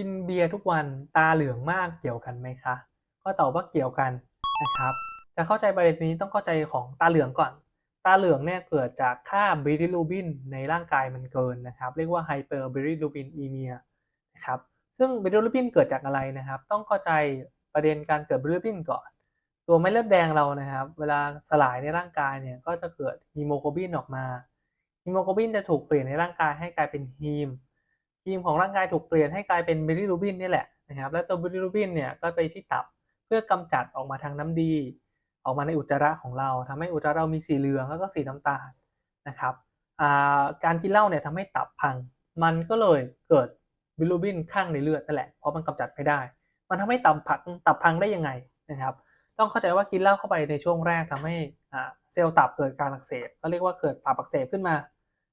กินเบียร์ทุกวันตาเหลืองมากเกี่ยวกันไหมคะ ก็ตอบว่าเกี่ยวกันนะครับ จะเข้าใจประเด็นนี้ต้องเข้าใจของตาเหลืองก่อน ตาเหลืองเนี่ยเกิดจากค่าบิลิรูบินในร่างกายมันเกินนะครับ เรียกว่าไฮเปอร์บิลิรูบินอีเมียนะครับ ซึ่งบิลิรูบินเกิดจากอะไรนะครับ ต้องเข้าใจประเด็นการเกิดบิลิรูบินก่อน ตัวเม็ดเลือดแดงเรานะครับ เวลาสลายในร่างกายเนี่ยก็จะเกิดฮีโมโกลบินออกมาฮีโมโกลบินจะถูกเปลี่ยนในร่างกายให้กลายเป็นฮีม ฮีมของร่างกายถูกเปลี่ยนให้กลายเป็นบิลิรูบินนี่แหละนะครับแล้วตัวบิลิรูบินเนี่ยก็ไปที่ตับเพื่อกำจัดออกมาทางน้ำดี ออกมาในอุจจาระของเราทำให้อุจจาระเรามีสีเหลืองแล้วก็สีน้ำตาลนะครับการกินเหล้าเนี่ยทำให้ตับพัง มันก็เลยเกิดบิลิรูบินข้างในเลือดนั่นแหละเพราะมันกำจัดไม่ได้ มันทำให้ตับพังตับพังได้ยังไงนะครับต้องเข้าใจว่ากินเหล้าเข้าไปในช่วงแรกทำให้เซลล์ตับเกิดการอักเสบก็เรียกว่าเกิดตับอักเสบขึ้นมา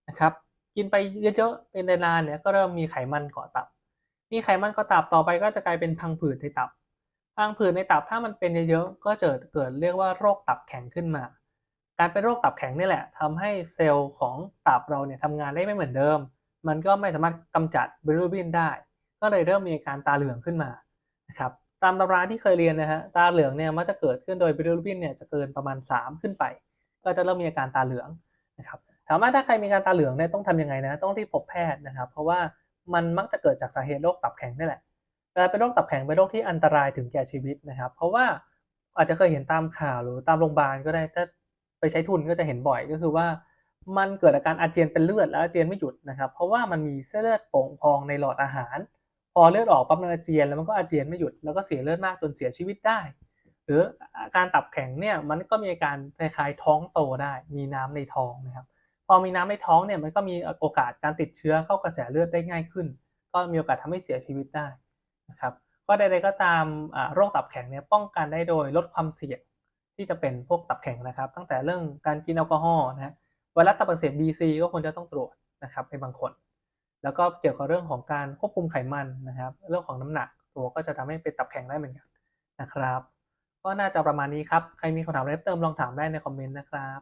นะครับ กินไปเยอะๆเป็นนานๆเนี่ยก็เริ่มมีไขมันเกาะตับ มีไขมันเกาะตับต่อไปก็จะกลายเป็นพังผืดในตับ พังผืดในตับถ้ามันเป็นเยอะๆก็จะเกิดเรียกว่าโรคตับแข็งขึ้นมา การเป็นโรคตับแข็งนี่แหละทำให้เซลล์ของตับเราเนี่ยทำงานได้ไม่เหมือนเดิม มันก็ไม่สามารถกำจัดบิลิรูบินได้ ก็เลยเริ่มมีอาการตาเหลืองขึ้นมานะครับตามตำราที่เคยเรียนนะฮะตาเหลืองเนี่ยมักจะเกิดขึ้นโดยบิลิรูบินเนี่ยจะเกินประมาณ 3 ขึ้นไป ก็จะเริ่มมีอาการตาเหลืองนะครับ ถามว่าถ้าใครมีการตาเหลืองเนี่ยต้องทำยังไงนะ ต้องรีบพบแพทย์นะครับ เพราะว่ามันมักจะเกิดจากสาเหตุโรคตับแข็งนี่แหละเวลาเป็นโรคตับแข็งเป็นโรคที่อันตรายถึงแก่ชีวิตนะครับ เพราะว่าอาจจะเคยเห็นตามข่าวหรือตามโรงพยาบาลก็ได้ถ้าไปใช้ทุนก็จะเห็นบ่อยก็คือว่ามันเกิดอาการอาเจียนเป็นเลือดแล้วอาเจียนไม่หยุดนะครับ เพราะว่ามันมีเส้นเลือดโป่งพองในหลอดอาหาร พอเลือดออกปั๊บมันอาเจียนแล้วมันก็อาเจียนไม่หยุดแล้วก็เสียเลือดมากจนเสียชีวิตได้ หรืออาการตับแข็งเนี่ยมันก็มีอาการคล้ายๆท้องโตได้ มีน้ำในท้องนะครับ พอมีน้ำในท้องเนี่ยมันก็มีโอกาสการติดเชื้อเข้ากระแสเลือดได้ง่ายขึ้น ก็มีโอกาสทำให้เสียชีวิตได้นะครับก็ใดๆก็ตามโรคตับแข็งเนี่ยป้องกันได้โดยลดความเสี่ยงที่จะเป็นพวกตับแข็งนะครับ ตั้งแต่เรื่องการกินแอลกอฮอล์นะฮะไวรัสตับอักเสบ BC ก็ควรจะต้องตรวจนะครับในบางคน แล้วก็เกี่ยวกับเรื่องของการควบคุมไขมันนะครับ เรื่องของน้ำหนักตัวก็จะทำให้เป็นตับแข็งได้เหมือนกันนะครับ ก็น่าจะประมาณนี้ครับ ใครมีคำถามอะไรเพิ่มเติมลองถามได้ในคอมเมนต์นะครับ